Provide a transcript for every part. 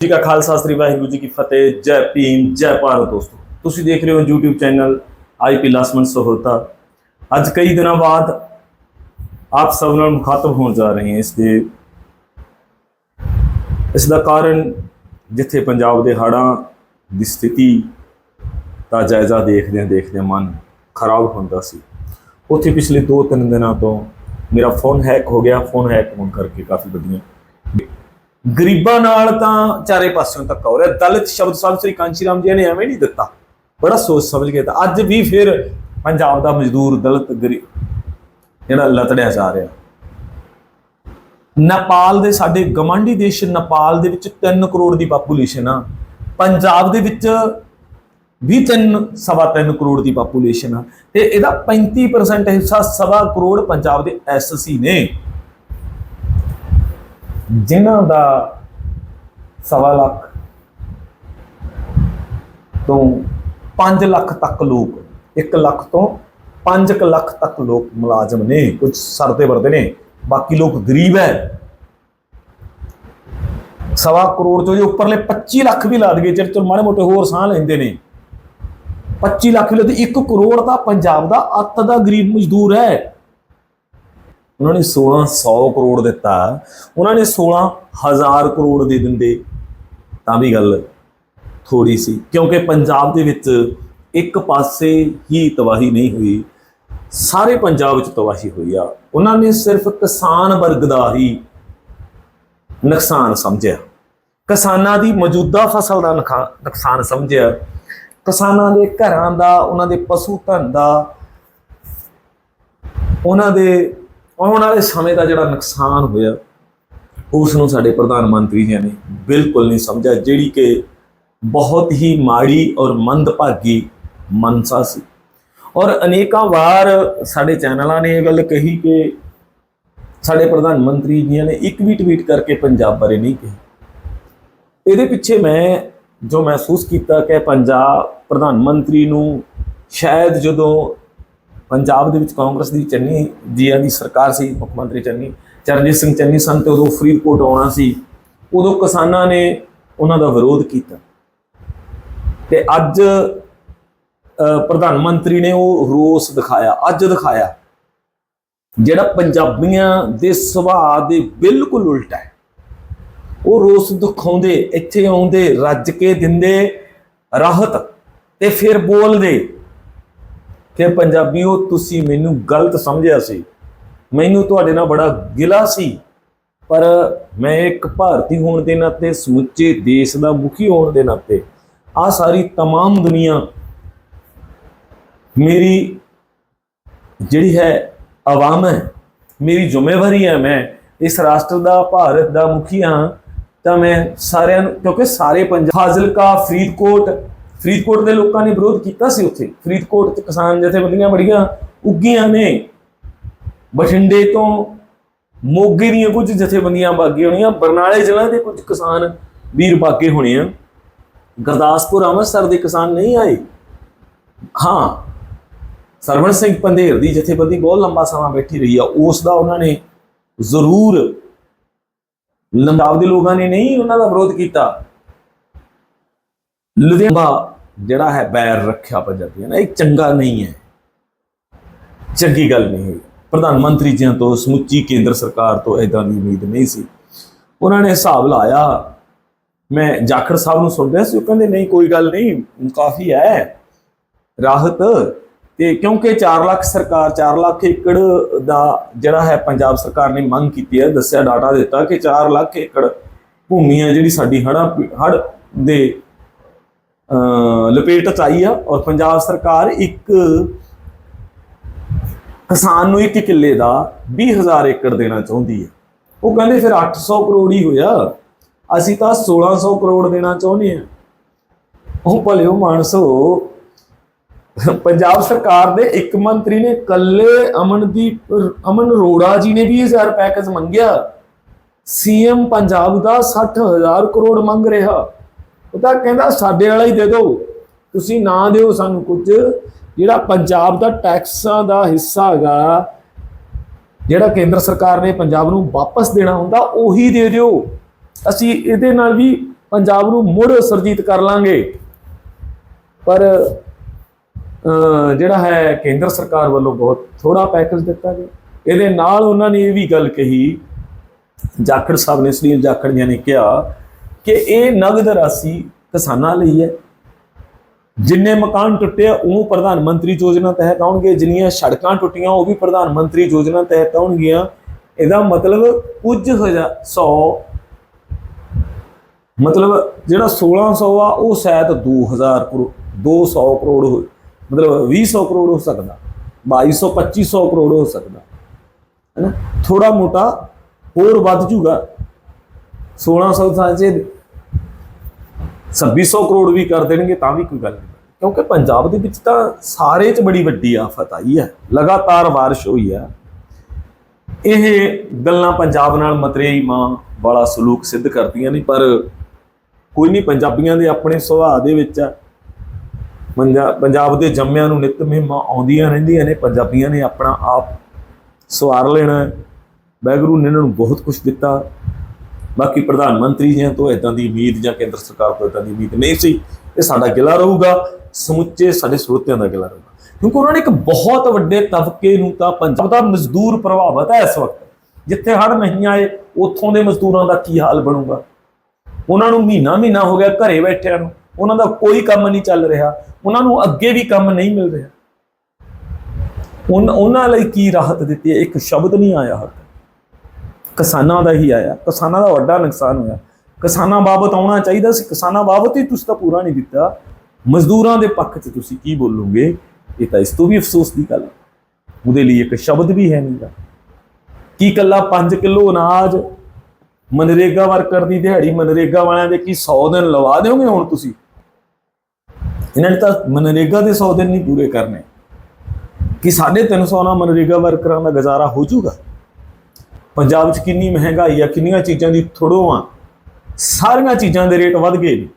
ਜੀ ਕਾ ਖਾਲਸਾ, ਸ੍ਰੀ ਵਾਹਿਗੁਰੂ ਜੀ ਕੀ ਫਤਿਹ। ਜੈ ਭੀਮ, ਜੈ ਭਾਰਤ ਦੋਸਤੋ। ਤੁਸੀਂ ਦੇਖ ਰਹੇ ਹੋ YouTube channel IP Laxman Sahota. ਅੱਜ ਕਈ ਦਿਨਾਂ ਬਾਅਦ ਆਪ ਸਭ ਨਾਲ ਮੁਖਾਤਬ ਹੋਣ ਜਾ ਰਹੇ ਹਾਂ ਇਸ ਦੇ ਇਸ ਦਾ ਕਾਰਨ ਜਿੱਥੇ ਪੰਜਾਬ ਦੇ ਹੜ੍ਹਾਂ ਦੀ ਸਥਿਤੀ ਦਾ ਜਾਇਜ਼ਾ ਦੇਖਦਿਆਂ ਦੇਖਦਿਆਂ ਮਨ ਖਰਾਬ ਹੁੰਦਾ ਸੀ। ਉੱਥੇ ਪਿਛਲੇ 2-3 ਦਿਨਾਂ ਤੋਂ ਮੇਰਾ ਫੋਨ ਹੈਕ ਹੋ ਗਿਆ। ਫੋਨ ਹੈਕ ਹੋਣ ਕਰਕੇ ਕਾਫੀ ਵੱਡੀਆਂ ਗਰੀਬਾਂ ਨਾਲ ਤਾਂ ਚਾਰੇ ਪਾਸਿਓਂ ਧੱਕਾ ਹੋ ਰਿਹਾ। ਦਲਿਤ ਸ਼ਬਦ ਸਾਹਿਬ ਸ੍ਰੀ ਕਾਂਚੀ ਰਾਮ ਜੀ ਨੇ ਐਵੇਂ ਨਹੀਂ ਦਿੱਤਾ। ਬੜਾ ਸੋਚ ਸਮਝ ਕੇ ਤਾਂ ਅੱਜ ਵੀ ਫਿਰ ਪੰਜਾਬ ਦਾ ਮਜ਼ਦੂਰ, ਦਲਿਤ, ਗਰੀਬ ਜਿਹੜਾ ਲਤੜਿਆ ਜਾ ਰਿਹਾ। ਨੇਪਾਲ ਦੇ ਸਾਡੇ ਗਵਾਂਢੀ ਦੇਸ਼ ਨੇਪਾਲ ਦੇ ਵਿੱਚ 3 ਕਰੋੜ ਦੀ ਪਾਪੂਲੇਸ਼ਨ ਆ। ਪੰਜਾਬ ਦੇ ਵਿੱਚ ਵੀ ਤਿੰਨ, ਸਵਾ ਤਿੰਨ ਕਰੋੜ ਦੀ ਪਾਪੂਲੇਸ਼ਨ ਆ। ਤੇ ਇਹਦਾ 35% ਹਿੱਸਾ ਸਵਾ ਕਰੋੜ ਪੰਜਾਬ ਦੇ ਐਸਸੀ ਨੇ। ਜਿਨ੍ਹਾਂ ਦਾ ਸਵਾ ਲੱਖ ਤੋਂ 5 ਲੱਖ ਤੱਕ ਲੋਕ 1 ਲੱਖ ਤੋਂ 5 ਲੱਖ ਤੱਕ ਲੋਕ ਮੁਲਾਜ਼ਮ ਨੇ। ਕੁਝ ਸਰਦੇ ਵਰਦੇ ਨੇ, ਬਾਕੀ ਲੋਕ ਗਰੀਬ ਹੈ। ਸਵਾ ਕਰੋੜ ਤੋਂ ਜੇ ਉੱਪਰਲੇ 25 ਲੱਖ ਵੀ ਲਾ ਦਈਏ ਚਿਰ ਚਿਰ ਮਾੜੇ ਮੋਟੇ ਹੋਰ ਸਾਹ ਲੈਂਦੇ ਨੇ। 25 ਲੱਖ ਵੀ ਲਾ 1 ਕਰੋੜ ਦਾ ਪੰਜਾਬ ਦਾ ਅੱਤ ਦਾ ਗਰੀਬ ਮਜ਼ਦੂਰ ਹੈ। ਉਹਨਾਂ ਨੇ 1600 ਕਰੋੜ ਦਿੱਤਾ। ਉਹਨਾਂ ਨੇ 16000 ਕਰੋੜ ਦੇ ਦਿੰਦੇ। ਤਾਂ ਵੀ ਗੱਲ ਥੋੜੀ ਸੀ, ਕਿਉਂਕਿ ਪੰਜਾਬ ਦੇ ਵਿੱਚ ਇੱਕ ਪਾਸੇ ਹੀ ਤਬਾਹੀ ਨਹੀਂ ਹੋਈ, ਸਾਰੇ ਪੰਜਾਬ ਵਿੱਚ ਤਬਾਹੀ ਹੋਈ ਆ। ਉਹਨਾਂ ਨੇ ਸਿਰਫ ਕਿਸਾਨ ਵਰਗ ਦਾ ਹੀ ਨੁਕਸਾਨ ਸਮਝਿਆ। ਕਿਸਾਨਾਂ ਦੀ ਮੌਜੂਦਾ ਫਸਲ ਦਾ ਨੁਕਾ- ਨੁਕਸਾਨ ਸਮਝਿਆ। ਕਿਸਾਨਾਂ ਦੇ ਘਰਾਂ ਦਾ, ਉਹਨਾਂ ਦੇ ਪਸ਼ੂ ਧਨ ਦਾ, ਉਹਨਾਂ ਦੇ ਆਉਣ ਵਾਲੇ ਸਮੇਂ ਦਾ ਜਿਹੜਾ ਨੁਕਸਾਨ ਹੋਇਆ ਉਸ ਨੂੰ ਸਾਡੇ ਪ੍ਰਧਾਨ ਮੰਤਰੀ ਜੀ ਨੇ ਬਿਲਕੁਲ ਨਹੀਂ ਸਮਝਿਆ, ਜਿਹੜੀ ਕਿ ਬਹੁਤ ਹੀ ਮਾੜੀ ਔਰ ਮੰਦਭਾਗੀ ਮਨਸਾ ਸੀ। ਔਰ ਅਨੇਕਾਂ ਵਾਰ ਸਾਡੇ ਚੈਨਲਾਂ ਨੇ ਇਹ ਗੱਲ ਕਹੀ ਕਿ ਸਾਡੇ ਪ੍ਰਧਾਨ ਮੰਤਰੀ ਜੀ ਨੇ ਇੱਕ ਵੀ ਟਵੀਟ ਕਰਕੇ ਪੰਜਾਬ ਬਾਰੇ ਨਹੀਂ ਕਹੀ। ਇਹਦੇ ਪਿੱਛੇ ਮੈਂ ਜੋ ਮਹਿਸੂਸ ਕੀਤਾ ਕਿ ਪੰਜਾਬ ਪ੍ਰਧਾਨ ਮੰਤਰੀ ਨੂੰ ਸ਼ਾਇਦ ਜਦੋਂ ਪੰਜਾਬ ਦੇ ਵਿੱਚ ਕਾਂਗਰਸ ਦੀ ਚੰਨੀ ਜੀਆਂ ਦੀ ਸਰਕਾਰ ਸੀ, ਮੁੱਖ ਮੰਤਰੀ ਚੰਨੀ, ਚਰਨਜੀਤ ਸਿੰਘ ਚੰਨੀ ਸਨ ਤੇ ਉਦੋਂ ਫਰੀਦਕੋਟ ਆਉਣਾ ਸੀ। ਉਦੋਂ ਕਿਸਾਨਾਂ ਨੇ ਉਹਨਾਂ ਦਾ ਵਿਰੋਧ ਕੀਤਾ। ਤੇ ਅੱਜ ਪ੍ਰਧਾਨ ਮੰਤਰੀ ਨੇ ਉਹ ਰੋਸ ਦਿਖਾਇਆ, ਅੱਜ ਦਿਖਾਇਆ, ਜਿਹੜਾ ਪੰਜਾਬੀਆਂ ਦੇ ਸੁਭਾਅ ਦੇ ਬਿਲਕੁਲ ਉਲਟਾ ਹੈ। ਉਹ ਰੋਸ ਦਿਖਾਉਂਦੇ, ਇੱਥੇ ਆਉਂਦੇ, ਰੱਜ ਕੇ ਦਿੰਦੇ ਰਾਹਤ ਤੇ ਫਿਰ ਬੋਲਦੇ। ਕਿ ਪੰਜਾਬੀਓ ਤੁਸੀਂ ਮੈਨੂੰ ਗਲਤ ਸਮਝਿਆ ਸੀ ਮੈਨੂੰ ਤੁਹਾਡੇ ਨਾਲ ਬੜਾ ਗਿਲਾ ਸੀ ਪਰ ਮੈਂ ਇੱਕ ਭਾਰਤੀ ਹੋਣ ਦੇ ਨਾਤੇ ਸਮੁੱਚੇ ਦੇਸ਼ ਦਾ ਮੁਖੀ ਹੋਣ ਦੇ ਨਾਤੇ ਆ ਸਾਰੀ तमाम ਦੁਨੀਆ ਮੇਰੀ ਜਿਹੜੀ ਹੈ ਆਵਾਮ ਹੈ ਮੇਰੀ ਜ਼ਿੰਮੇਵਾਰੀ ਹੈ ਮੈਂ ਇਸ ਰਾਸ਼ਟਰ ਦਾ ਭਾਰਤ ਦਾ ਮੁਖੀ ਹਾਂ ਤਾਂ ਮੈਂ ਸਾਰਿਆਂ ਨੂੰ ਕਿਉਂਕਿ ਸਾਰੇ ਪੰਜਾਬ ਫਾਜ਼ਿਲਕਾ ਫਰੀਦਕੋਟ ਫਰੀਦਕੋਟ ਦੇ ਲੋਕਾਂ ਨੇ ਵਿਰੋਧ ਕੀਤਾ ਸੀ ਉੱਥੇ। ਫਰੀਦਕੋਟ ਚ ਕਿਸਾਨ ਜਥੇਬੰਦੀਆਂ ਬੜੀਆਂ ਉੱਗੀਆਂ ਨੇ। ਬਠਿੰਡੇ ਤੋਂ ਮੋਗੇ ਦੀਆਂ ਕੁਝ ਜਥੇਬੰਦੀਆਂ ਬਾਗੀ ਹੋਣੀਆਂ, ਬਰਨਾਲੇ ਜ਼ਿਲ੍ਹਾ ਦੇ ਕੁਝ ਕਿਸਾਨ ਵੀਰ ਬਾਗੇ ਹੋਣੇ ਆ। ਗੁਰਦਾਸਪੁਰ ਅੰਮ੍ਰਿਤਸਰ ਦੇ ਕਿਸਾਨ ਨਹੀਂ ਆਏ। ਹਾਂ, ਸਰਵਣ ਸਿੰਘ ਪੰਧੇਰ ਦੀ ਜਥੇਬੰਦੀ ਬਹੁਤ ਲੰਬਾ ਸਮਾਂ ਬੈਠੀ ਰਹੀ ਆ। ਉਸ ਦਾ ਉਹਨਾਂ ਨੇ ਜ਼ਰੂਰ ਲੰਬਾਬ ਦੇ ਲੋਕਾਂ ਨੇ ਨਹੀਂ ਉਹਨਾਂ ਦਾ ਵਿਰੋਧ ਕੀਤਾ। ਲੁਧਿਆਣਾ ਜਿਹੜਾ ਹੈ ਬੈਰ ਰੱਖਿਆ ਪੰਜਾਬੀਆਂ ਨੇ, ਇਹ ਚੰਗਾ ਨਹੀਂ ਹੈ। ਚੰਗੀ ਗੱਲ ਨਹੀਂ ਹੈ। ਪ੍ਰਧਾਨ ਮੰਤਰੀ ਜੀ ਤੋਂ ਸਮੁੱਚੀ ਕੇਂਦਰ ਸਰਕਾਰ ਤੋਂ ਇਦਾਂ ਦੀ ਉਮੀਦ ਨਹੀਂ ਸੀ। ਉਹਨਾਂ ਨੇ ਹਿਸਾਬ ਲਾਇਆ, ਮੈਂ ਜਾਖੜ ਸਾਹਿਬ ਨੂੰ ਸੁਣ ਰਿਹਾ ਸੀ, ਉਹ ਕਹਿੰਦੇ, ਨਹੀਂ, ਕੋਈ ਗੱਲ ਨਹੀਂ ਕਾਫੀ ਹੈ ਰਾਹਤ ਤੇ ਕਿਉਂਕਿ 4 ਲੱਖ ਸਰਕਾਰ 4 ਲੱਖ ਏਕੜ ਦਾ ਜਿਹੜਾ ਹੈ ਪੰਜਾਬ ਸਰਕਾਰ ਨੇ ਮੰਗ ਕੀਤੀ ਹੈ, ਦੱਸਿਆ, ਡਾਟਾ ਦਿੱਤਾ ਕਿ 4 ਲੱਖ ਏਕੜ ਭੂਮੀ ਹੈ ਜਿਹੜੀ ਸਾਡੀ ਹੜਾ ਹੜ ਦੇ ਲਪੇਟ ਚ ਆਈ ਆ ਔਰ ਪੰਜਾਬ ਸਰਕਾਰ ਇੱਕ ਕਿਸਾਨ ਨੂੰ ਇੱਕ ਕਿੱਲੇ ਦਾ 20000 ਏਕੜ ਦੇਣਾ ਚਾਹੁੰਦੀ ਹੈ। ਉਹ ਕਹਿੰਦੇ ਫਿਰ 800 ਕਰੋੜ ਹੀ ਹੋਇਆ। ਅਸੀਂ ਤਾਂ 1600 ਕਰੋੜ ਦੇਣਾ ਚਾਹੁੰਦੇ ਆ ਉਹ ਭਲਿਓ ਮਾਨਸੋ, ਪੰਜਾਬ ਸਰਕਾਰ ਦੇ ਇੱਕ ਮੰਤਰੀ ਨੇ ਕੱਲੇ ਅਮਨਦੀਪ ਅਮਨ ਅਰੋੜਾ ਜੀ ਨੇ 20000 ਪੈਕੇਜ ਮੰਗਿਆ। ਸੀਐਮ ਪੰਜਾਬ ਦਾ 60000 ਕਰੋੜ ਮੰਗ ਰਿਹਾ। ਉਹ ਤਾਂ ਕਹਿੰਦਾ ਸਾਡੇ ਵਾਲਾ ਹੀ ਦੇ ਦਿਓ। ਤੁਸੀਂ ਨਾ ਦਿਓ ਸਾਨੂੰ ਕੁਝ। ਜਿਹੜਾ ਪੰਜਾਬ ਦਾ ਟੈਕਸਾਂ ਦਾ ਹਿੱਸਾ ਹੈਗਾ ਜਿਹੜਾ ਕੇਂਦਰ ਸਰਕਾਰ ਨੇ ਪੰਜਾਬ ਨੂੰ ਵਾਪਸ ਦੇਣਾ ਹੁੰਦਾ ਉਹੀ ਦੇ ਦਿਓ। ਅਸੀਂ ਇਹਦੇ ਨਾਲ ਵੀ ਪੰਜਾਬ ਨੂੰ ਮੁੜ ਸਰਜੀਤ ਕਰ ਲਾਂਗੇ। ਪਰ ਅਹ, ਜਿਹੜਾ ਹੈ ਕੇਂਦਰ ਸਰਕਾਰ ਵੱਲੋਂ ਬਹੁਤ ਥੋੜਾ ਪੈਕੇਜ ਦਿੱਤਾ ਗਿਆ। ਇਹਦੇ ਨਾਲ ਉਹਨਾਂ ਨੇ ਇਹ ਵੀ ਗੱਲ ਕਹੀ ਜਾਖੜ ਸਾਹਿਬ ਨੇ ਸੁਨੀਲ ਜਾਖੜ ਜੀ ਨੇ ਕਿਹਾ ਕਿ ਇਹ ਨਗਦ ਰਾਸ਼ੀ ਕਿਸਾਨਾਂ ਲਈ ਹੈ। ਜਿੰਨੇ ਮਕਾਨ ਟੁੱਟੇ ਆ, ਉਹ ਪ੍ਰਧਾਨ ਮੰਤਰੀ ਯੋਜਨਾ ਤਹਿਤ ਆਉਣਗੇ। ਜਿੰਨੀਆਂ ਸੜਕਾਂ ਟੁੱਟੀਆਂ ਉਹ ਵੀ ਪ੍ਰਧਾਨ ਮੰਤਰੀ ਯੋਜਨਾ ਤਹਿਤ ਆਉਣਗੀਆਂ। ਇਹਦਾ ਮਤਲਬ ਕੁਝ ਹਜ਼ਾਰ 100 ਮਤਲਬ ਜਿਹੜਾ 1600 ਆ ਉਹ ਸ਼ਾਇਦ 2000 ਕਰੋੜ 200 ਕਰੋੜ ਹੋ ਮਤਲਬ 200 ਕਰੋੜ ਹੋ ਸਕਦਾ। 2200 2500 ਕਰੋੜ ਹੋ ਸਕਦਾ। ਹੈਨਾ? ਥੋੜਾ ਮੋਟਾ ਹੋਰ ਵੱਧ ਜੂਗਾ। 1600 ਥਾਂ 'ਚ 2600 ਕਰੋੜ ਵੀ ਕਰ ਦੇਣਗੇ ਤਾਂ ਵੀ ਕੋਈ ਗੱਲ ਨਹੀਂ। ਕਿਉਂਕਿ ਪੰਜਾਬ ਦੇ ਵਿੱਚ ਤਾਂ ਸਾਰੇ 'ਚ ਬੜੀ ਵੱਡੀ ਆਫਤ ਆਈ ਹੈ, ਲਗਾਤਾਰ ਬਾਰਿਸ਼ ਹੋਈ ਹੈ। ਇਹ ਗੱਲਾਂ ਪੰਜਾਬ ਨਾਲ ਮਤਰੇਈ ਮਾਂ ਵਾਲਾ ਸਲੂਕ ਸਿੱਧ ਕਰਦੀਆਂ ਨੇ, ਪਰ ਕੋਈ ਨਹੀਂ, ਪੰਜਾਬੀਆਂ ਦੇ ਆਪਣੇ ਸੁਭਾਅ ਦੇ ਵਿੱਚ ਆ ਪੰਜਾਬ ਦੇ ਜੰਮਿਆਂ ਨੂੰ ਨਿਤ ਮਹਿਮਾ ਆਉਂਦੀਆਂ ਰਹਿੰਦੀਆਂ ਨੇ, ਪੰਜਾਬੀਆਂ ਨੇ ਆਪਣਾ ਆਪ ਸਵਾਰ ਲੈਣਾ ਹੈ। ਵਾਹਿਗੁਰੂ ਨੇ ਇਹਨਾਂ ਨੂੰ ਬਹੁਤ ਕੁਝ ਦਿੱਤਾ। ਬਾਕੀ ਪ੍ਰਧਾਨ ਮੰਤਰੀ ਜੀ ਤੋਂ ਇਦਾਂ ਦੀ ਉਮੀਦ ਜਾਂ ਕੇਂਦਰ ਸਰਕਾਰ ਤੋਂ ਇਦਾਂ ਦੀ ਉਮੀਦ ਨਹੀਂ ਸੀ, ਇਹ ਸਾਡਾ ਗਿਲਾ ਰਹੂਗਾ, ਸਮੁੱਚੇ ਸਾਡੇ ਸਰੋਤਿਆਂ ਦਾ ਗਿਲਾ ਰਹੂਗਾ। ਕਿਉਂਕਿ ਉਹਨਾਂ ਨੇ ਇੱਕ ਬਹੁਤ ਵੱਡੇ ਤਬਕੇ ਨੂੰ ਤਾਂ ਪੰਜਾਬ ਦਾ ਮਜ਼ਦੂਰ ਪ੍ਰਭਾਵਿਤ ਹੈ ਇਸ ਵਕਤ, ਜਿੱਥੇ ਹੜ ਨਹੀਂ ਆਏ, ਉੱਥੋਂ ਦੇ ਮਜ਼ਦੂਰਾਂ ਦਾ ਕੀ ਹਾਲ ਬਣੂਗਾ? ਉਹਨਾਂ ਨੂੰ ਮਹੀਨਾ ਮਹੀਨਾ ਹੋ ਗਿਆ ਘਰੇ ਬੈਠਿਆਂ ਨੂੰ, ਉਹਨਾਂ ਦਾ ਕੋਈ ਕੰਮ ਨਹੀਂ ਚੱਲ ਰਿਹਾ, ਉਹਨਾਂ ਨੂੰ ਅੱਗੇ ਵੀ ਕੰਮ ਨਹੀਂ ਮਿਲ ਰਿਹਾ। ਉਨ- ਉਹਨਾਂ ਲਈ ਕੀ ਰਾਹਤ ਦਿੱਤੀ ਹੈ? ਇੱਕ ਸ਼ਬਦ ਨਹੀਂ ਆਇਆ ਹੱਥ ਕਿਸਾਨਾਂ ਦਾ ਹੀ ਆਇਆ। ਕਿਸਾਨਾਂ ਦਾ ਵੱਡਾ ਨੁਕਸਾਨ ਹੋਇਆ। ਕਿਸਾਨਾਂ ਬਾਬਤ ਆਉਣਾ ਚਾਹੀਦਾ ਸੀ। ਕਿਸਾਨਾਂ ਬਾਬਤ ਹੀ ਤੁਸੀਂ ਤਾਂ ਪੂਰਾ ਨਹੀਂ ਦਿੱਤਾ ਮਜ਼ਦੂਰਾਂ ਦੇ ਪੱਖ 'ਚ ਤੁਸੀਂ ਕੀ ਬੋਲੋਗੇ? ਇਹ ਤਾਂ ਇਸ ਤੋਂ ਵੀ ਅਫਸੋਸ ਦੀ ਗੱਲ ਹੈ। ਉਹਦੇ ਲਈ ਇੱਕ ਸ਼ਬਦ ਵੀ ਹੈ ਨਹੀਂਗਾ ਕੀ ਕੱਲਾ 5 ਕਿਲੋ ਅਨਾਜ ਮਨਰੇਗਾ ਵਰਕਰ ਦੀ ਦਿਹਾੜੀ, ਮਨਰੇਗਾ ਵਾਲਿਆਂ ਦੇ ਕੀ 100 ਦਿਨ ਲਵਾ ਦਿਓਗੇ ਹੁਣ ਤੁਸੀਂ? ਇਹਨਾਂ ਨੇ ਤਾਂ ਮਨਰੇਗਾ ਦੇ 100 ਦਿਨ ਨਹੀਂ ਪੂਰੇ ਕਰਨੇ। ਕਿ 350 ਨਾਲ ਮਨਰੇਗਾ ਵਰਕਰਾਂ ਦਾ ਗੁਜ਼ਾਰਾ ਹੋ ਜਾਊਗਾ? ਪੰਜਾਬ 'ਚ ਕਿੰਨੀ ਮਹਿੰਗਾਈ ਆ, ਕਿੰਨੀਆਂ ਚੀਜ਼ਾਂ ਦੀ ਥੋੜੋ ਆ, ਸਾਰੀਆਂ ਚੀਜ਼ਾਂ ਦੇ ਰੇਟ ਵੱਧ ਗਏ ਨੇ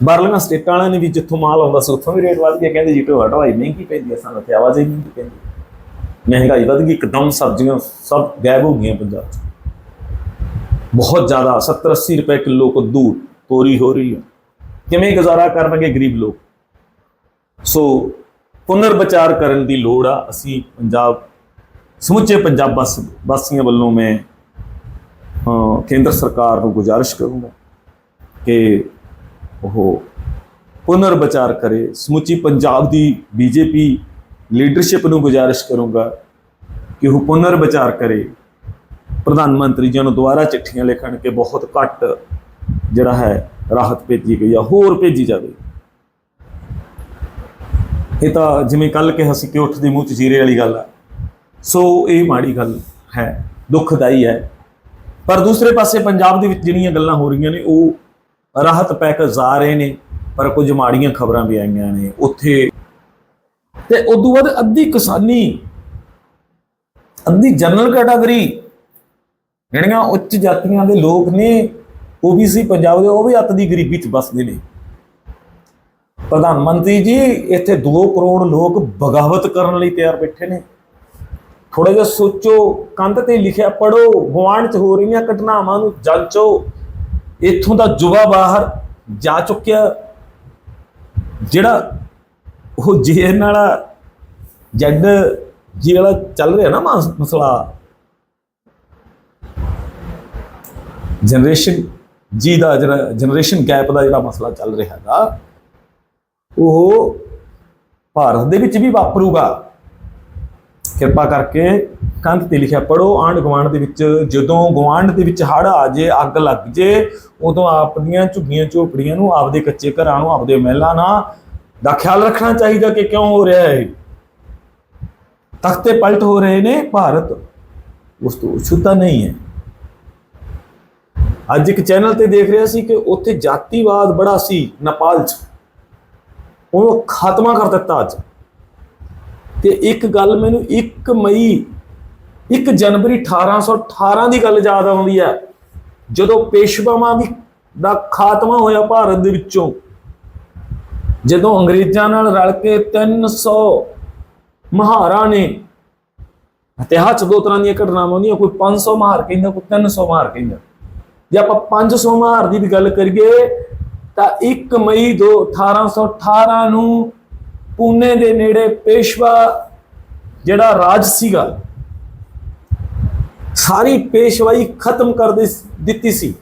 ਬਾਹਰਲੀਆਂ ਸਟੇਟਾਂ ਵਾਲਿਆਂ ਨੇ ਵੀ ਜਿੱਥੋਂ ਮਾਲ ਆਉਂਦਾ ਸੀ, ਉੱਥੋਂ ਵੀ ਰੇਟ ਵੱਧ ਗਏ, ਕਹਿੰਦੇ ਜੀ ਢੋਆ ਢਵਾਈ ਮਹਿੰਗੀ ਪੈਂਦੀ ਆ, ਸਾਨੂੰ ਤੇ ਆਵਾਜ਼ ਹੀ ਨਹੀਂ ਪੈਂਦੀ। ਮਹਿੰਗਾਈ ਵੱਧ ਗਈ, ਇੱਕਦਮ ਸਬਜ਼ੀਆਂ ਸਭ ਗਾਇਬ ਹੋ ਗਈਆਂ ਪੰਜਾਬ 'ਚ। ਬਹੁਤ ਜ਼ਿਆਦਾ 70 80 ਰੁਪਏ ਕਿਲੋ ਕੱਦੂ ਤੋਰੀ ਹੋ ਰਹੀ ਹੈ ਕਿਵੇਂ ਗੁਜ਼ਾਰਾ ਕਰਨਗੇ ਗਰੀਬ ਲੋਕ? ਸੋ ਪੁਨਰ ਵਿਚਾਰ ਕਰਨ ਦੀ ਲੋੜ ਆ, ਅਸੀਂ ਪੰਜਾਬ ਸਮੁੱਚੇ ਪੰਜਾਬ ਵਾਸੀਆਂ ਵੱਲੋਂ ਮੈਂ ਕੇਂਦਰ ਸਰਕਾਰ ਨੂੰ ਗੁਜ਼ਾਰਿਸ਼ ਕਰੂੰਗਾ ਕਿ ਉਹ ਪੁਨਰ ਵਿਚਾਰ ਕਰੇ, ਸਮੁੱਚੀ ਪੰਜਾਬ ਦੀ ਬੀਜੇਪੀ ਲੀਡਰਸ਼ਿਪ ਨੂੰ ਗੁਜ਼ਾਰਿਸ਼ ਕਰੂੰਗਾ ਕਿ ਉਹ ਪੁਨਰ ਵਿਚਾਰ ਕਰੇ। ਪ੍ਰਧਾਨ ਮੰਤਰੀ ਜੀ ਨੂੰ ਦੁਬਾਰਾ ਚਿੱਠੀਆਂ ਲਿਖਣ ਕਿ ਬਹੁਤ ਘੱਟ ਜਿਹੜਾ ਹੈ ਰਾਹਤ ਭੇਜੀ ਗਈ ਆ, ਹੋਰ ਭੇਜੀ ਜਾਵੇ। ਇਹ ਤਾਂ ਜਿਵੇਂ ਕੱਲ ਕਿਹਾ ਸੀ ਕਿ ਉੱਠ ਦੀ ਮੂੰਹ ਚ ਜੀਰੇ ਵਾਲੀ ਗੱਲ ਆ। ਸੋ ਇਹ ਮਾੜੀ ਗੱਲ ਹੈ, ਦੁੱਖਦਾਈ ਹੈ। ਪਰ ਦੂਸਰੇ ਪਾਸੇ ਪੰਜਾਬ ਦੇ ਵਿੱਚ ਜਿਹੜੀਆਂ ਗੱਲਾਂ ਹੋ ਰਹੀਆਂ ਨੇ, ਉਹ ਰਾਹਤ ਪੈਕੇਜ ਆ ਰਹੇ ਨੇ, ਪਰ ਕੁਝ ਮਾੜੀਆਂ ਖਬਰਾਂ ਵੀ ਆਈਆਂ ਨੇ ਉੱਥੇ। ਤੇ ਉਦੋਂ ਬਾਅਦ ਅੱਧੀ ਕਿਸਾਨੀ, ਅੱਧੀ ਜਨਰਲ ਕੈਟਾਗਰੀ, ਜਿਹੜੀਆਂ ਉੱਚ ਜਾਤੀਆਂ ਦੇ ਲੋਕ ਨੇ, ਓਬੀਸੀ ਪੰਜਾਬ ਦੇ, ਉਹ ਵੀ ਅੱਤ ਦੀ ਗਰੀਬੀ ਚ ਵੱਸਦੇ ਨੇ। ਪ੍ਰਧਾਨ ਮੰਤਰੀ ਜੀ, ਇੱਥੇ 2 ਕਰੋੜ ਲੋਕ ਬਗਾਵਤ ਕਰਨ ਲਈ ਤਿਆਰ ਬੈਠੇ ਨੇ। ਥੋੜਾ ਜਿਹਾ ਸੋਚੋ, ਕੰਧ ਤੇ ਲਿਖਿਆ ਪੜੋ ਗੁਆਂਢ ਚ ਹੋ ਰਹੀਆਂ ਘਟਨਾਵਾਂ ਨੂੰ ਜਾਂਚੋ। ਇੱਥੋਂ ਦਾ ਜੁਵਾ ਬਾਹਰ ਜਾ ਚੁੱਕਿਆ। ਜਿਹੜਾ ਉਹ ਜੇਨ ਵਾਲਾ ਜੱਡ ਜੀ ਵਾਲਾ ਚੱਲ ਰਿਹਾ ਨਾ ਮਸਲਾ। ਜਨਰੇਸ਼ਨ ਜੀ ਦਾ ਜਿਹੜਾ ਜਨਰੇਸ਼ਨ ਗੈਪ ਦਾ ਜਿਹੜਾ ਮਸਲਾ ਚੱਲ ਰਿਹਾ ਹੈਗਾ, ਉਹ ਭਾਰਤ ਦੇ ਵਿੱਚ ਵੀ ਵਾਪਰੂਗਾ। ਕਿਰਪਾ ਕਰਕੇ ਕੰਧ ਤੇ ਲਿਖਿਆ ਪੜੋ ਆਂਢ ਗੁਆਂਢ ਦੇ ਵਿੱਚ ਜਦੋਂ ਗੁਆਂਢ ਦੇ ਵਿੱਚ ਹੜ ਆ ਜੇ, ਅੱਗ ਲੱਗ ਜੇ, ਉਦੋਂ ਆਪਣੀਆਂ ਝੁੱਗੀਆਂ ਝੋਪੜੀਆਂ ਨੂੰ, ਆਪਦੇ ਕੱਚੇ ਘਰਾਂ ਨੂੰ, ਆਪਦੇ ਮਹਿਲਾਂ ਨਾਲ ਦਾ ਖਿਆਲ ਰੱਖਣਾ ਚਾਹੀਦਾ ਕਿ ਕਿਉਂ ਹੋ ਰਿਹਾ ਹੈ ਤਖਤੇ ਪਲਟ ਹੋ ਰਹੇ ਨੇ, ਭਾਰਤ ਉਸ ਤੋਂ ਛੁੱਤਾ ਨਹੀਂ ਹੈ। ਅੱਜ ਇੱਕ ਚੈਨਲ ਤੇ ਦੇਖ ਰਿਹਾ ਸੀ ਕਿ ਉੱਥੇ ਜਾਤੀਵਾਦ ਬੜਾ ਸੀ ਨੇਪਾਲ 'ਚ। ਉਹਨੂੰ ਖਾਤਮਾ ਕਰ ਦਿੱਤਾ ਅੱਜ। ਤੇ ਇੱਕ ਗੱਲ ਮੈਨੂੰ 1 ਮਈ 1 ਜਨਵਰੀ 1818 ਦੀ ਗੱਲ ਯਾਦ ਆਉਂਦੀ ਹੈ ਜਦੋਂ ਪੇਸ਼ਵਾਵਾਂ ਦੀ ਦਾ ਖਾਤਮਾ ਹੋਇਆ ਭਾਰਤ ਦੇ ਵਿੱਚੋਂ। ਜਦੋਂ ਅੰਗਰੇਜ਼ਾਂ ਨਾਲ ਰਲ ਕੇ 300 ਮਹਾਰਾਂ ਨੇ ਇਤਿਹਾਸ 'ਚ ਦੋ ਤਰ੍ਹਾਂ ਦੀਆਂ ਘਟਨਾਵਾਂ ਹੁੰਦੀਆਂ। ਕੋਈ 500 ਮਹਾਰ ਕਹਿੰਦਾ, ਕੋਈ 300 ਮਹਾਰ ਕਹਿੰਦਾ। ਜੇ ਆਪਾਂ 500 ਮਹਾਰ ਦੀ ਵੀ ਗੱਲ ਕਰੀਏ, ਤਾਂ 1 ਮਈ ਦੋ 1818 ਨੂੰ ਪੂਨੇ ਦੇ ਨੇੜੇ ਪੇਸ਼ਵਾ ਜਿਹੜਾ ਰਾਜ ਸੀਗਾ, ਸਾਰੀ ਪੇਸ਼ਵਾਈ ਖਤਮ ਕਰ ਦਿਸ- ਦਿੱਤੀ ਸੀ।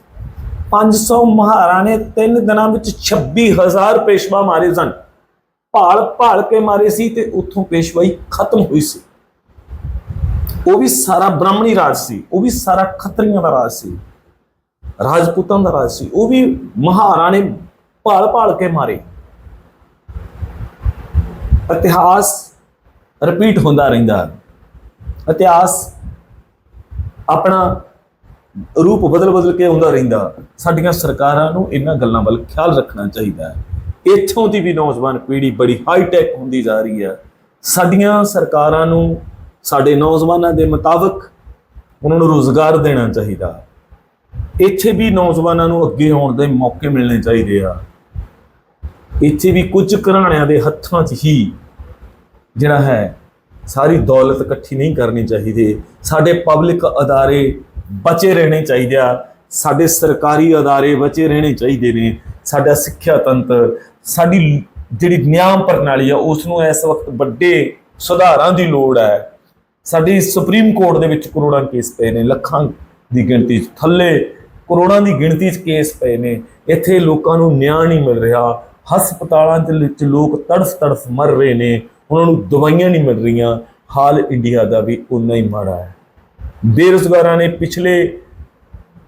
500 ਮਹਾਰਾਂ ਨੇ 3 ਦਿਨਾਂ ਵਿੱਚ 26000 ਪੇਸ਼ਵਾ ਮਾਰੇ ਸਨ। ਭਾਲ ਭਾਲ ਕੇ ਮਾਰੇ ਸੀ ਤੇ ਉੱਥੋਂ ਪੇਸ਼ਵਾਈ ਖਤਮ ਹੋਈ ਸੀ। ਉਹ ਵੀ ਸਾਰਾ ਬ੍ਰਾਹਮਣੀ ਰਾਜ ਸੀ, ਉਹ ਵੀ ਸਾਰਾ ਖੱਤਰੀਆਂ ਦਾ ਰਾਜ ਸੀ, ਰਾਜਪੂਤਾਂ ਦਾ ਰਾਜ ਸੀ। ਉਹ ਵੀ ਮਹਾਰਾਂ ਨੇ ਭਾਲ ਭਾਲ ਕੇ ਮਾਰੇ। ਇਤਿਹਾਸ ਰਿਪੀਟ ਹੁੰਦਾ ਰਹਿੰਦਾ। ਇਤਿਹਾਸ ਆਪਣਾ ਰੂਪ ਬਦਲ ਬਦਲ ਕੇ ਆਉਂਦਾ ਰਹਿੰਦਾ। ਸਾਡੀਆਂ ਸਰਕਾਰਾਂ ਨੂੰ ਇਹਨਾਂ ਗੱਲਾਂ ਵੱਲ ਖਿਆਲ ਰੱਖਣਾ ਚਾਹੀਦਾ ਹੈ। ਇੱਥੋਂ ਦੀ ਵੀ ਨੌਜਵਾਨ ਪੀੜ੍ਹੀ ਬੜੀ ਹਾਈ ਟੈਕ ਹੁੰਦੀ ਜਾ ਰਹੀ ਹੈ। ਸਾਡੀਆਂ ਸਰਕਾਰਾਂ ਨੂੰ, ਸਾਡੇ ਨੌਜਵਾਨਾਂ ਦੇ ਮੁਤਾਬਕ ਉਹਨਾਂ ਨੂੰ ਰੋਜ਼ਗਾਰ ਦੇਣਾ ਚਾਹੀਦਾ। ਇੱਥੇ ਵੀ ਨੌਜਵਾਨਾਂ ਨੂੰ ਅੱਗੇ ਆਉਣ ਦੇ ਮੌਕੇ ਮਿਲਣੇ ਚਾਹੀਦੇ ਆ। ਇੱਥੇ ਵੀ ਕੁਝ ਘਰਾਣਿਆਂ ਦੇ ਹੱਥਾਂ 'ਚ ਹੀ ਜਿਹੜਾ ਹੈ, ਸਾਰੀ ਦੌਲਤ ਇਕੱਠੀ ਨਹੀਂ ਕਰਨੀ ਚਾਹੀਦੀ। ਸਾਡੇ ਪਬਲਿਕ ਅਦਾਰੇ ਬਚੇ ਰਹਿਣੇ ਚਾਹੀਦੇ ਆ। ਸਾਡੇ ਸਰਕਾਰੀ ਅਦਾਰੇ ਬਚੇ ਰਹਿਣੇ ਚਾਹੀਦੇ ਨੇ। ਸਾਡਾ ਸਿੱਖਿਆ ਤੰਤਰ, ਸਾਡੀ ਜਿਹੜੀ ਨਿਆਂ ਪ੍ਰਣਾਲੀ ਆ ਉਸ ਨੂੰ ਇਸ ਵਕਤ ਵੱਡੇ ਸੁਧਾਰਾਂ ਦੀ ਲੋੜ ਹੈ। ਸਾਡੀ ਸੁਪਰੀਮ ਕੋਰਟ ਦੇ ਵਿੱਚ ਕਰੋੜਾਂ ਕੇਸ ਪਏ ਨੇ, ਲੱਖਾਂ ਦੀ ਗਿਣਤੀ 'ਚ। ਥੱਲੇ ਕਰੋੜਾਂ ਦੀ ਗਿਣਤੀ 'ਚ ਕੇਸ ਪਏ ਨੇ। ਇੱਥੇ ਲੋਕਾਂ ਨੂੰ ਨਿਆਂ ਨਹੀਂ ਮਿਲ ਰਿਹਾ। ਹਸਪਤਾਲਾਂ ਦੇ ਵਿੱਚ ਲੋਕ ਤੜਫ ਤੜਫ ਮਰ ਰਹੇ ਨੇ। ਉਹਨਾਂ ਨੂੰ ਦਵਾਈਆਂ ਨਹੀਂ ਮਿਲ ਰਹੀਆਂ। ਹਾਲ ਇੰਡੀਆ ਦਾ ਵੀ ਉਨਾ ਹੀ ਮਾੜਾ ਹੈ। ਬੇਰੁਜ਼ਗਾਰਾਂ ਨੇ ਪਿਛਲੇ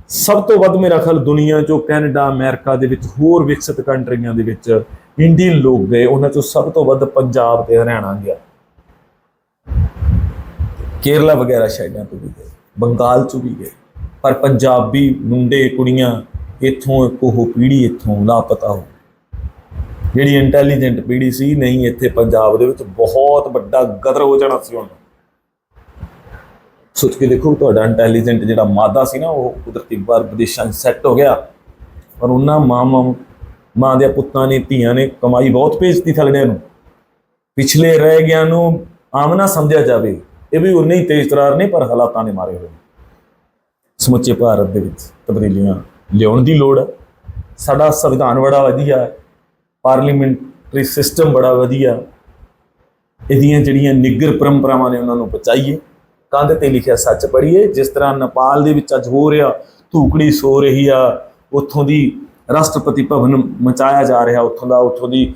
ਸਭ ਤੋਂ ਵੱਧ ਮੇਰਾ ਖਿਆਲ ਦੁਨੀਆ ਚੋਂ ਕੈਨੇਡਾ, ਅਮਰੀਕਾ ਦੇ ਵਿੱਚ ਹੋਰ ਵਿਕਸਿਤ ਕੰਟਰੀਆਂ ਦੇ ਵਿੱਚ ਇੰਡੀਅਨ ਲੋਕ ਗਏ। ਉਹਨਾਂ ਚੋਂ ਸਭ ਤੋਂ ਵੱਧ ਪੰਜਾਬ ਤੇ ਹਰਿਆਣਾ ਗਿਆ। ਕੇਰਲਾ ਵਗੈਰਾ ਸ਼ਹਿਰਾਂ ਤੋਂ ਵੀ ਗਏ। ਬੰਗਾਲ ਤੋਂ ਵੀ ਗਏ। ਪਰ ਪੰਜਾਬੀ ਮੁੰਡੇ, ਕੁੜੀਆਂ ਇੱਥੋਂ ਇੱਕ ਉਹ ਪੀੜ੍ਹੀ ਇੱਥੋਂ ਲਾਪਤਾ ਹੋ ਜਿਹੜੀ ਇੰਟੈਲੀਜੈਂਟ ਪੀੜ੍ਹੀ ਸੀ, ਨਹੀਂ, ਇੱਥੇ ਪੰਜਾਬ ਦੇ ਵਿੱਚ ਬਹੁਤ ਵੱਡਾ ਗਦਰ ਹੋ ਜਾਣਾ ਸੀ ਹੁਣ ਸੋਚ ਕੇ ਦੇਖੋ ਤੁਹਾਡਾ ਇੰਟੈਲੀਜੈਂਟ ਜਿਹੜਾ ਮਾਦਾ ਸੀ ਨਾ, ਉਹ ਕੁਦਰਤੀ ਬਾਹਰ ਵਿਦੇਸ਼ਾਂ 'ਚ ਸੈੱਟ ਹੋ ਗਿਆ। ਪਰ ਉਹਨਾਂ ਮਾਂ ਮਾਂ ਮਾਂ ਦੇ ਪੁੱਤਾਂ ਨੇ, ਧੀਆਂ ਨੇ ਕਮਾਈ ਬਹੁਤ ਭੇਜਤੀ ਥਲੜਿਆਂ ਨੂੰ। ਪਿਛਲੇ ਰਹਿ ਗਿਆ ਨੂੰ ਆਮ ਨਾ ਸਮਝਿਆ ਜਾਵੇ, ਇਹ ਵੀ ਉਨੇ ਹੀ ਤੇਜ਼ ਤਰਾਰ ਨੇ, ਪਰ ਹਾਲਾਤਾਂ ਨੇ ਮਾਰੇ ਹੋਏ ਨੇ। ਸਮੁੱਚੇ ਭਾਰਤ ਦੇ ਵਿੱਚ ਤਬਦੀਲੀਆਂ ਲਿਆਉਣ ਦੀ ਲੋੜ ਹੈ। ਸਾਡਾ ਸੰਵਿਧਾਨ ਬੜਾ ਵਧੀਆ ਹੈ। ਪਾਰਲੀਮੈਂਟਰੀ ਸਿਸਟਮ ਬੜਾ ਵਧੀਆ। ਇਹਦੀਆਂ ਜਿਹੜੀਆਂ ਨਿੱਗਰ ਪਰੰਪਰਾਵਾਂ ਨੇ ਉਹਨਾਂ ਨੂੰ ਬਚਾਈਏ ਕੰਧ ਤੇ ਲਿਖਿਆ ਸੱਚ ਪੜ੍ਹੀਏ। ਜਿਸ ਤਰ੍ਹਾਂ ਨੇਪਾਲ ਦੇ ਵਿੱਚ ਅੱਜ ਹੋ ਰਿਹਾ, ਧੂਕੜੀ ਸੋ ਰਹੀ ਆ, ਉੱਥੋਂ ਦੀ ਰਾਸ਼ਟਰਪਤੀ ਭਵਨ ਮਚਾਇਆ ਜਾ ਰਿਹਾ, ਉੱਥੋਂ ਦਾ, ਉੱਥੋਂ ਦੀ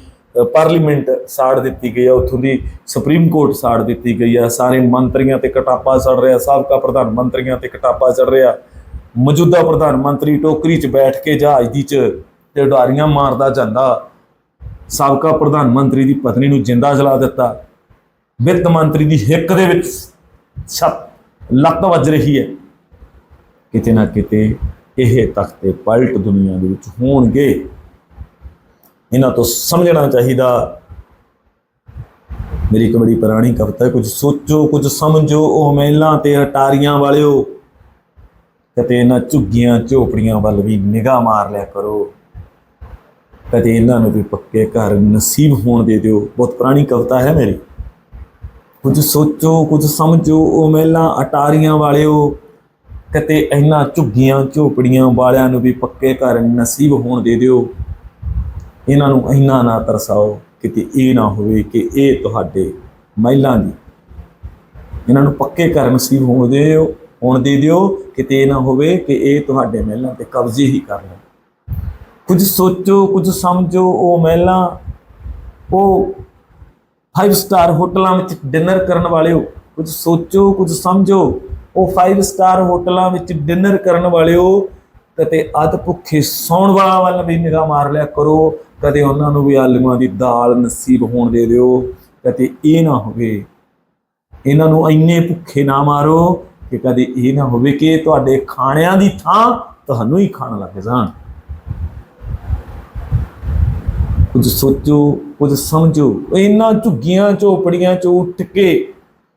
ਪਾਰਲੀਮੈਂਟ ਸਾੜ ਦਿੱਤੀ ਗਈ ਆ, ਉੱਥੋਂ ਦੀ ਸੁਪਰੀਮ ਕੋਰਟ ਸਾੜ ਦਿੱਤੀ ਗਈ ਆ। ਸਾਰੇ ਮੰਤਰੀਆਂ ਤੇ ਕਟਾਪਾ ਚੜ ਰਿਹਾ, ਸਾਬਕਾ ਪ੍ਰਧਾਨ ਮੰਤਰੀਆਂ ਤੇ ਕਟਾਪਾ ਚੜ ਰਿਹਾ। ਮੌਜੂਦਾ ਪ੍ਰਧਾਨ ਮੰਤਰੀ ਟੋਕਰੀ 'ਚ ਬੈਠ ਕੇ ਜਹਾਜ਼ ਦੀ 'ਚ ਤੇ ਉਡਾਰੀਆਂ ਮਾਰਦਾ ਜਾਂਦਾ। ਸਾਬਕਾ ਪ੍ਰਧਾਨ ਮੰਤਰੀ ਦੀ ਪਤਨੀ ਨੂੰ ਜਿੰਦਾ ਜਲਾ ਦਿੱਤਾ। ਵਿੱਤ ਮੰਤਰੀ ਦੀ ਹਿੱਕ ਦੇ ਵਿੱਚ ਛੱਤ ਲੱਤ ਵੱਜ ਰਹੀ ਹੈ। ਕਿਤੇ ਨਾ ਕਿਤੇ ਇਹ ਤਖਤੇ ਪਲਟ ਦੁਨੀਆ ਦੇ ਵਿੱਚ ਹੋਣਗੇ। ਇਹਨਾਂ ਤੋਂ ਸਮਝਣਾ ਚਾਹੀਦਾ। ਮੇਰੀ ਇੱਕ ਬੜੀ ਪੁਰਾਣੀ ਕਵਿਤਾ ਹੈ, ਕੁਝ ਸੋਚੋ, ਕੁਝ ਸਮਝੋ, ਉਹ ਮਹਿਲਾਂ ਤੇ ਅਟਾਰੀਆਂ ਵਾਲਿਓ। ਕਿਤੇ ਇਹਨਾਂ ਝੁੱਗੀਆਂ ਝੋਪੜੀਆਂ ਵੱਲ ਵੀ ਨਿਗਾਹ ਮਾਰ ਲਿਆ ਕਰੋ। ਕਦੇ ਇਹਨਾਂ ਨੂੰ ਵੀ ਪੱਕੇ ਘਰ ਨਸੀਬ ਹੋਣ ਦੇ ਦਿਓ, ਬਹੁਤ ਪੁਰਾਣੀ ਕਵਿਤਾ ਹੈ ਮੇਰੀ। ਕੁਝ ਸੋਚੋ, ਕੁਝ ਸਮਝੋ, ਉਹ ਮਹਿਲਾਂ ਅਟਾਰੀਆਂ ਵਾਲਿਓ, ਕਤੇ ਇਹਨਾਂ ਝੁੱਗੀਆਂ, ਝੋਪੜੀਆਂ ਵਾਲਿਆਂ ਨੂੰ ਵੀ ਪੱਕੇ ਘਰ ਨਸੀਬ ਹੋਣ ਦੇ ਦਿਓ। ਇਹਨਾਂ ਨੂੰ ਇੰਨਾ ਨਾ ਤਰਸਾਓ ਕਿਤੇ ਇਹ ਨਾ ਹੋਵੇ ਕਿ ਇਹ ਤੁਹਾਡੇ ਮਹਿਲਾਂ ਦੀ। ਇਹਨਾਂ ਨੂੰ ਪੱਕੇ ਘਰ ਨਸੀਬ ਹੋਣ ਦੇ ਦਿਓ, ਹੋਣ ਦੇ ਦਿਓ, ਕਿਤੇ ਇਹ ਨਾ ਹੋਵੇ ਕਿ ਇਹ ਤੁਹਾਡੇ ਮਹਿਲਾਂ ਤੇ ਕਬਜ਼ੇ ਹੀ ਕਰ ਲੈਣ। ਕੁਝ ਸੋਚੋ, ਕੁਝ ਸਮਝੋ, ਉਹ ਮਹਿਲਾਂ, ਉਹ 5 ਸਟਾਰ ਹੋਟਲਾਂ ਵਿੱਚ ਡਿਨਰ ਕਰਨ ਵਾਲਿਓ, ਕੁਝ ਸੋਚੋ, ਕੁਝ ਸਮਝੋ, ਉਹ 5 ਸਟਾਰ ਹੋਟਲਾਂ ਵਿੱਚ ਡਿਨਰ ਕਰਨ ਵਾਲਿਓ, ਕਦੇ ਅੱਧ ਭੁੱਖੇ ਸੌਣ ਵਾਲਾ ਵੱਲ ਵੀ ਨਿਗਾਹ ਮਾਰ ਲਿਆ ਕਰੋ, ਕਦੇ ਉਹਨਾਂ ਨੂੰ ਵੀ ਆਲੂਆਂ ਦੀ ਦਾਲ ਨਸੀਬ ਹੋਣ ਦੇ ਦਿਓ, ਕਦੇ ਇਹ ਨਾ ਹੋਵੇ, ਇਹਨਾਂ ਨੂੰ ਇੰਨੇ ਭੁੱਖੇ ਨਾ ਮਾਰੋ ਕਿ ਕਦੇ ਇਹ ਨਾ ਹੋਵੇ ਕਿ ਤੁਹਾਡੇ ਖਾਣਿਆਂ ਦੀ ਥਾਂ ਤੁਹਾਨੂੰ ਹੀ ਖਾਣ ਲੱਗ ਜਾਣ। ਕੁਝ ਸੋਚੋ, ਕੁਝ ਸਮਝੋ। ਇਹਨਾਂ ਝੁੱਗੀਆਂ ਝੋਪੜੀਆਂ ਚੋਂ ਉੱਠ ਕੇ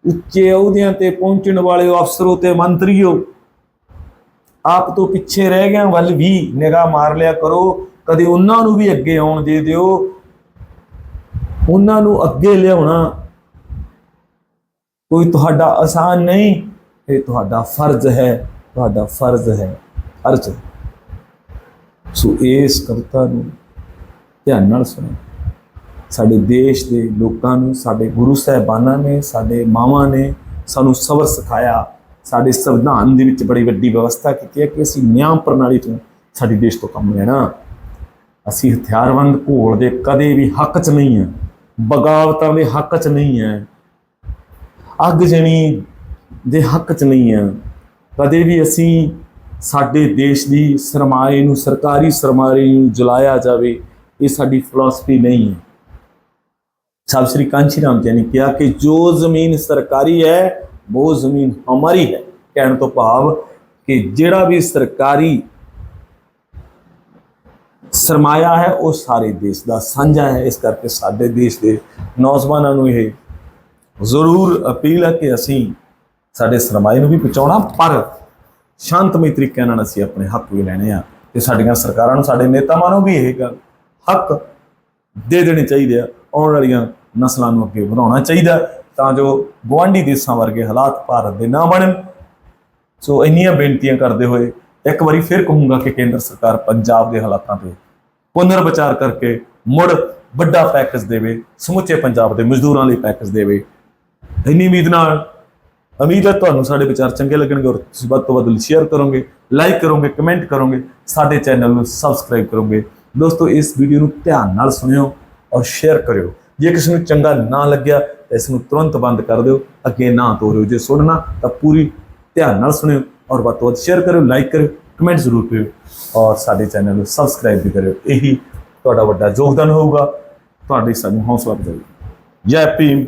ਉੱਚੇ ਅਹੁਦਿਆਂ ਤੇ ਪਹੁੰਚਣ ਵਾਲੇ ਅਫਸਰੋ ਤੇ ਮੰਤਰੀਓ, ਆਪ ਤੋਂ ਪਿੱਛੇ ਰਹਿ ਗਿਆ ਵੱਲ ਵੀ ਨਿਗਾਹ ਮਾਰ ਲਿਆ ਕਰੋ। ਕਦੇ ਉਹਨਾਂ ਨੂੰ ਵੀ ਅੱਗੇ ਆਉਣ ਦੇ ਦਿਓ। ਉਹਨਾਂ ਨੂੰ ਅੱਗੇ ਲਿਆਉਣਾ ਕੋਈ ਤੁਹਾਡਾ ਆਸਾਨ ਨਹੀਂ, ਇਹ ਤੁਹਾਡਾ ਫਰਜ਼ ਹੈ, ਤੁਹਾਡਾ ਫਰਜ਼ ਹੈ। ਅਰਜ਼। ਸੋ ਇਸ ਕਵਿਤਾ ਨੂੰ ਧਿਆਨ ਨਾਲ ਸੁਣੋ। ਸਾਡੇ ਦੇਸ਼ ਦੇ ਲੋਕਾਂ ਨੂੰ, ਸਾਡੇ ਗੁਰੂ ਸਾਹਿਬਾਨਾਂ ਨੇ, ਸਾਡੇ ਮਾਵਾਂ ਨੇ ਸਾਨੂੰ ਸਬਰ ਸਿਖਾਇਆ। ਸਾਡੇ ਸੰਵਿਧਾਨ ਦੇ ਵਿੱਚ ਬੜੀ ਵੱਡੀ ਵਿਵਸਥਾ ਕੀਤੀ ਹੈ ਕਿ ਅਸੀਂ ਨਿਆਂ ਪ੍ਰਣਾਲੀ ਤੋਂ ਸਾਡੇ ਦੇਸ਼ ਤੋਂ ਕੰਮ ਲੈਣਾ। ਅਸੀਂ ਹਥਿਆਰਬੰਦ ਘੋਲ ਦੇ ਕਦੇ ਵੀ ਹੱਕ 'ਚ ਨਹੀਂ ਹੈ। ਬਗਾਵਤਾਂ ਦੇ ਹੱਕ 'ਚ ਨਹੀਂ ਹੈ। ਅੱਗ ਜਣੀ ਦੇ ਹੱਕ 'ਚ ਨਹੀਂ ਹੈ। ਕਦੇ ਵੀ ਅਸੀਂ ਸਾਡੇ ਦੇਸ਼ ਦੀ ਸਰਮਾਏ ਨੂੰ, ਸਰਕਾਰੀ ਸਰਮਾਏ ਨੂੰ ਜਲਾਇਆ ਜਾਵੇ ਇਹ ਸਾਡੀ ਫਿਲਾਸਫੀ ਨਹੀਂ ਹੈ साहब श्री कांची राम जी ने किया कि जो जमीन सरकारी है वो जमीन हमारी है कहने तो भाव कि ਜਿਹੜਾ ਵੀ ਸਰਕਾਰੀ ਸਰਮਾਇਆ ਹੈ ਉਹ ਸਾਰੇ ਦੇਸ਼ ਦਾ ਸਾਂਝਾ ਹੈ ਇਸ ਕਰਕੇ ਸਾਡੇ ਦੇਸ਼ ਦੇ ਨੌਜਵਾਨਾਂ ਨੂੰ ਇਹ ਜ਼ਰੂਰ ਅਪੀਲ ਹੈ ਕਿ ਅਸੀਂ ਸਾਡੇ ਸਰਮਾਏ ਨੂੰ ਵੀ ਬਚਾਉਣਾ ਪਰ ਸ਼ਾਂਤਮਈ ਤਰੀਕੇ ਨਾਲ ਅਸੀਂ ਆਪਣੇ ਹੱਕ ਵੀ ਲੈਣੇ ਆ ਤੇ ਸਾਡੀਆਂ ਸਰਕਾਰਾਂ ਨੂੰ ਸਾਡੇ ਨੇਤਾਵਾਂ ਨੂੰ ਵੀ ਇਹ ਗੱਲ ਹੱਕ ਦੇ ਦੇਣੇ ਚਾਹੀਦੇ ਆ, ਆਉਣ ਵਾਲੀਆਂ ਨਸਲਾਂ ਨੂੰ ਅੱਗੇ ਵਧਾਉਣਾ ਚਾਹੀਦਾ ਤਾਂ ਜੋ ਗੁਆਂਢੀ ਦੇਸ਼ਾਂ ਵਰਗੇ ਹਾਲਾਤ ਭਾਰਤ ਦੇ ਨਾ ਬਣਨ। ਸੋ ਇੰਨੀਆਂ ਬੇਨਤੀਆਂ ਕਰਦੇ ਹੋਏ ਇੱਕ ਵਾਰੀ ਫਿਰ ਕਹੂੰਗਾ ਕਿ ਕੇਂਦਰ ਸਰਕਾਰ ਪੰਜਾਬ ਦੇ ਹਾਲਾਤਾਂ ਤੇ ਪੁਨਰ ਵਿਚਾਰ ਕਰਕੇ ਮੁੜ ਵੱਡਾ ਪੈਕੇਜ ਦੇਵੇ, ਸਮੁੱਚੇ ਪੰਜਾਬ ਦੇ ਮਜ਼ਦੂਰਾਂ ਲਈ ਪੈਕੇਜ ਦੇਵੇ। ਇੰਨੀ ਉਮੀਦ ਨਾਲ, ਉਮੀਦ ਹੈ ਤੁਹਾਨੂੰ ਸਾਡੇ ਵਿਚਾਰ ਚੰਗੇ ਲੱਗਣਗੇ ਔਰ ਤੁਸੀਂ ਵੱਧ ਤੋਂ ਵੱਧ ਸ਼ੇਅਰ ਕਰੋਗੇ, ਲਾਈਕ ਕਰੋਗੇ, ਕਮੈਂਟ ਕਰੋਗੇ, ਸਾਡੇ ਚੈਨਲ ਨੂੰ ਸਬਸਕ੍ਰਾਈਬ ਕਰੋਗੇ। ਦੋਸਤੋ, ਇਸ ਵੀਡੀਓ ਨੂੰ ਧਿਆਨ ਨਾਲ ਸੁਣਿਓ ਔਰ ਸ਼ੇਅਰ ਕਰਿਓ। ਜੇ ਕਿਸੇ ਨੂੰ ਚੰਗਾ ਨਾ ਲੱਗਿਆ, ਤਾਂ ਇਸ ਨੂੰ ਤੁਰੰਤ ਬੰਦ ਕਰ ਦਿਓ, ਅੱਗੇ ਨਾ ਤੋਰਿਓ। ਜੇ ਸੁਣਨਾ, ਤਾਂ ਪੂਰੀ ਧਿਆਨ ਨਾਲ ਸੁਣਿਓ ਔਰ ਵੱਧ ਤੋਂ ਵੱਧ ਸ਼ੇਅਰ ਕਰਿਓ ਲਾਈਕ ਕਰਿਓ ਕਮੈਂਟ ਜ਼ਰੂਰ ਕਰਿਓ ਔਰ ਸਾਡੇ ਚੈਨਲ ਨੂੰ ਸਬਸਕ੍ਰਾਈਬ ਵੀ ਕਰਿਓ। ਇਹੀ ਤੁਹਾਡਾ ਵੱਡਾ ਯੋਗਦਾਨ ਹੋਊਗਾ। ਤੁਹਾਡੀ ਸਾਨੂੰ ਹੌਸਲਾ ਵਧਾਏਗਾ ਜੈ ਭੀਮ।